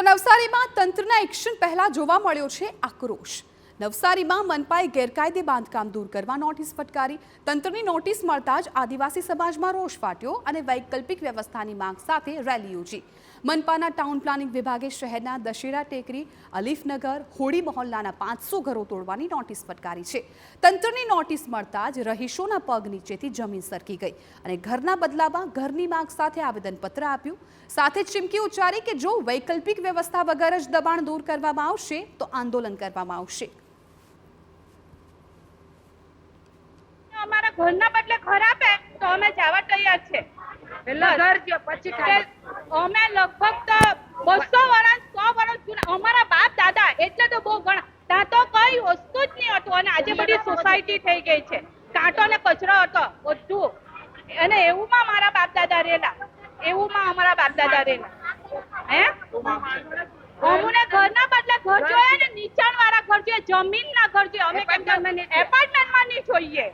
તો નવસારીમાં તંત્રના એક્શન પહેલા જોવા મળ્યો છે આક્રોશ. નવસારીમાં મનપાએ ગેરકાયદે બાંધકામ દૂર કરવા નોટિસ ફટકારી. તંત્રની નોટિસ મળતા જ આદિવાસી સમાજમાં રોષ ફાટ્યો અને વૈકલ્પિક વ્યવસ્થાની માંગ સાથે રેલી યોજી. મનપાના ટાઉન પ્લાનિંગ વિભાગે શહેરના દશેરા ટેકરી, અલીફનગર હોડી મહોલ્લાના પાંચસો ઘરો તોડવાની નોટિસ ફટકારી છે. તંત્રની નોટિસ મળતા જ રહીશોના પગ નીચેથી જમીન સરકી ગઈ અને ઘરના બદલામાં ઘરની માંગ સાથે આવેદનપત્ર આપ્યું. સાથે ચીમકી ઉચ્ચારી કે જો વૈકલ્પિક વ્યવસ્થા વગર જ દબાણ દૂર કરવામાં આવશે, તો આંદોલન કરવામાં આવશે. અમારા ઘરના બદલે ઘર આપે તો અમે જવા તૈયાર છે. પેલા ઘર જો પછી અમે લગભગ તો બસો વર્ષ સો વર્ષ જૂના. અમારા બાપ દાદા એટલે તો બહુ ઘણા. ત્યાં તો કઈ વસ્તુ જ નહીં હતું અને આજે બધી સોસાયટી થઈ ગઈ છે. કાંટો ને કચરો હતો બધું. અને એવુંમાં મારા બાપ દાદા રહેલા. એવુંમાં અમારા બાપ દાદા રહેલા. હે? અમને ઘરના બદલે ઘર જોઈએ ને નીચાણ વાળા ઘર જોઈએ જમીન ના ઘર જોઈએ અમે કેમ એપાર્ટમેન્ટમાં નહીં જોઈએ.